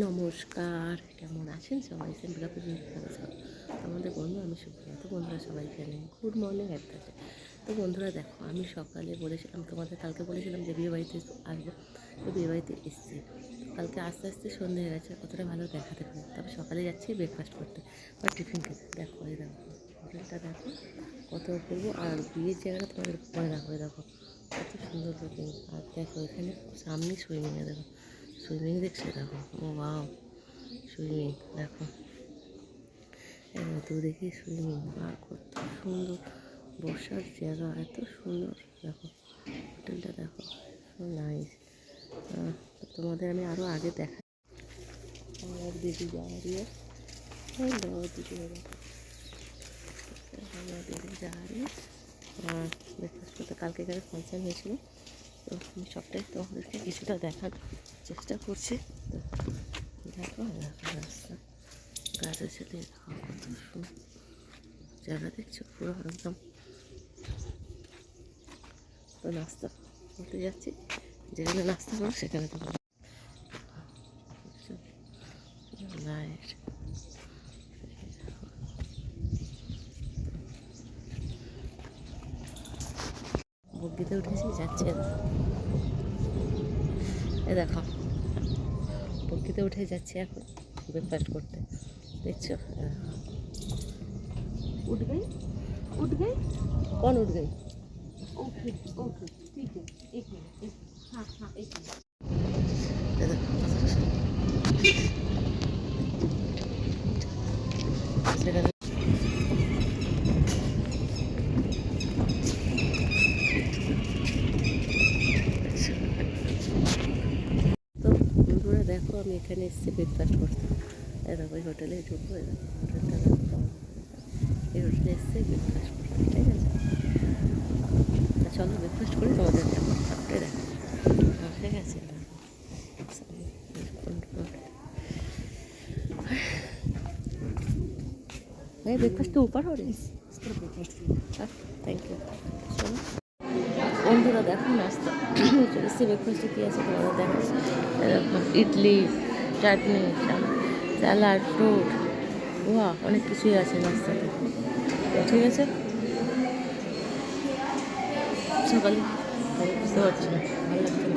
নমস্কার। কেমন আছেন সবাই? সেন ব্লগে আমাদের বন্ধু, আমি সুপ্রিয়া। বন্ধুরা সবাই জানেন, গুড মর্নিং একটা তো বন্ধুরা দেখো, আমি সকালে বলেছিলাম তোমাদের কালকে বলেছিলাম যে বিয়েবাড়িতে আসব। তো বিয়ে বাড়িতে এসেছি। কালকে আস্তে আস্তে সন্ধে হয়ে গেছে অতটা ভালো দেখাতে পারি তবে সকালে যাচ্ছি ব্রেকফাস্ট করতে। বা টিফিন খেতে। দেখো, এই দেখো হোটেলটা দেখো, কত করব আর বিয়ের জায়গাটা তোমাদের পরে এই দেখো। কত সুন্দর লুকিং আর দেখো, এখানে সামনে সুইমিংয়ে দেখো। সুইমিং দেখছ, দেখো। ও বাও সুইমিং দেখো। এবার তো দেখি সুইমিং আর কত সুন্দর। বসার জায়গা এত সুন্দর, দেখো। হোটেলটা দেখো নাইস তোমাদের আমি আরও আগে দেখা আমার দিদি যাওয়া দিয়ে হ্যালো দিদি আমার দিদি কালকে এখানে ফাংশন হয়েছিল। তো আমি সবটাই তোমাদেরকে কিছুটা দেখার চেষ্টা করছি। দেখো দেখো রাস্তা, গাছের সাথে কত সুন্দর। জায়গা দেখছ, পুরো একদম তো নাস্তা করতে যাচ্ছি। যেখানে নাস্তা করো, সেখানে তো বগিতে উঠেছি যাচ্ছে এ দেখো বগিতে উঠে যাচ্ছি এখন ব্রেকফাস্ট করতে দেখছো এ দেখো। उठ गई उठ गई कौन उठ गई ओके ओके ठीक है एक मिनट एक हाँ हाँ एक मिनट দেখো আমি এখানে এসেছি ব্রেকফাস্ট করতে এই দেখো এই হোটেলে ঢুকবো এই দেখো হোটেলটা দেখো কেমন। এই হোটেলে এসেছি ব্রেকফাস্ট করতে ঠিক আছে তা চলো ব্রেকফাস্ট করে তোমাদের দেখো সবটাই দেখো হ্যাঁ, ঠিক আছে नहीं ब्रेकफास्ट तो ऊपर हो रही है থ্যাংক ইউ চলো বন্ধুরা দেখো নাস্তা চলে এসেছি ব্রেকফাস্টে কী আছে তোমাদের দেখো এরকম ইডলি চাটনি স্যালাড, ফ্রুট ওয়া অনেক কিছুই আছে নাস্তাতে। ঠিক আছে? সকালে বুঝতে পারছি না, ভালো লাগছে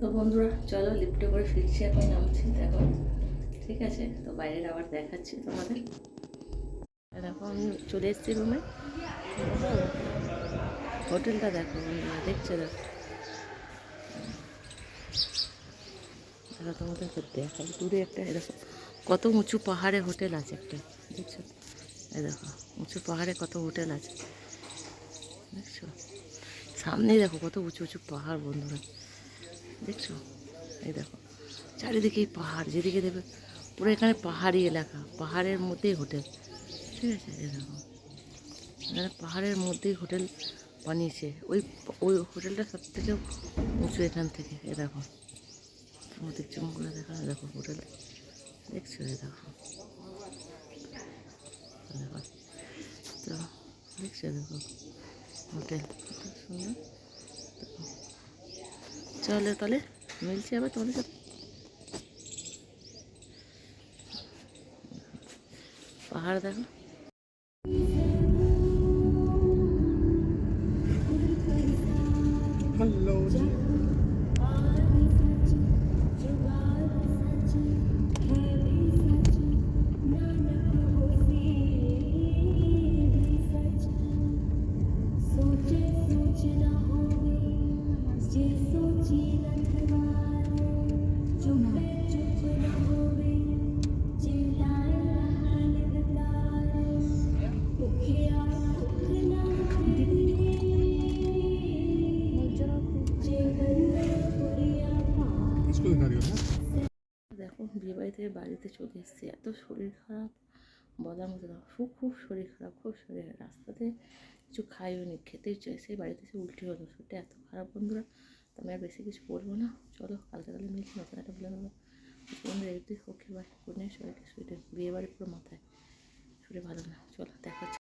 তো বন্ধুরা, চলো লিফটে করে ফিরছি এখন, নামছি, দেখো। ঠিক আছে? তো বাইরের আবার দেখাচ্ছি তোমাদের। আমি চলে এসেছি রুমে হোটেলটা দেখো বন্ধুরা দেখছ দেখো দূরে একটা দেখো, কত উঁচু পাহাড়ে হোটেল আছে একটা, দেখছ? এই দেখো, উঁচু পাহাড়ে কত হোটেল আছে, দেখছ? সামনেই দেখো, কত উঁচু উঁচু পাহাড়, বন্ধুরা, দেখছ? এই দেখো, চারিদিকেই পাহাড়, যেদিকে দেবে, পুরো এখানে পাহাড়ি এলাকা, পাহাড়ের মধ্যেই হোটেল, ঠিক আছে? দেখো এখানে পাহাড়ের মধ্যেই হোটেল বানিয়েছে। ওই ওই হোটেলটা সব থেকে উঁচু এখান থেকে, এ দেখো। তোমাদের চমকগুলো দেখা দেখো হোটেল। দেখছ দেখো। দেখো। তো দেখছ দেখো হোটেল। চলে তাহলে, মিলছি আবার তোমাদের সাথে। পাহাড় দেখো। Hello থেকে বাড়িতে চলে এসেছি। এত শরীর খারাপ, বলার মতো না। খুব খুব শরীর খারাপ, খুব শরীর রাস্তাতে কিছু খাইও নি খেতে চাই সেই বাড়িতে এসে উল্টি হলো। শরীরটা এত খারাপ বন্ধুরা, তো আমি আর বেশি কিছু বলব না। চলো, কালকে তাহলে মিলছি, নতুন একটা বলে নেব বন্ধুরা একটু ওকে বাই গুড নাইট সবাইকে সুইটে বিয়ে বাড়ি পুরো মাথায়। শরীর ভালো না। চলো, দেখা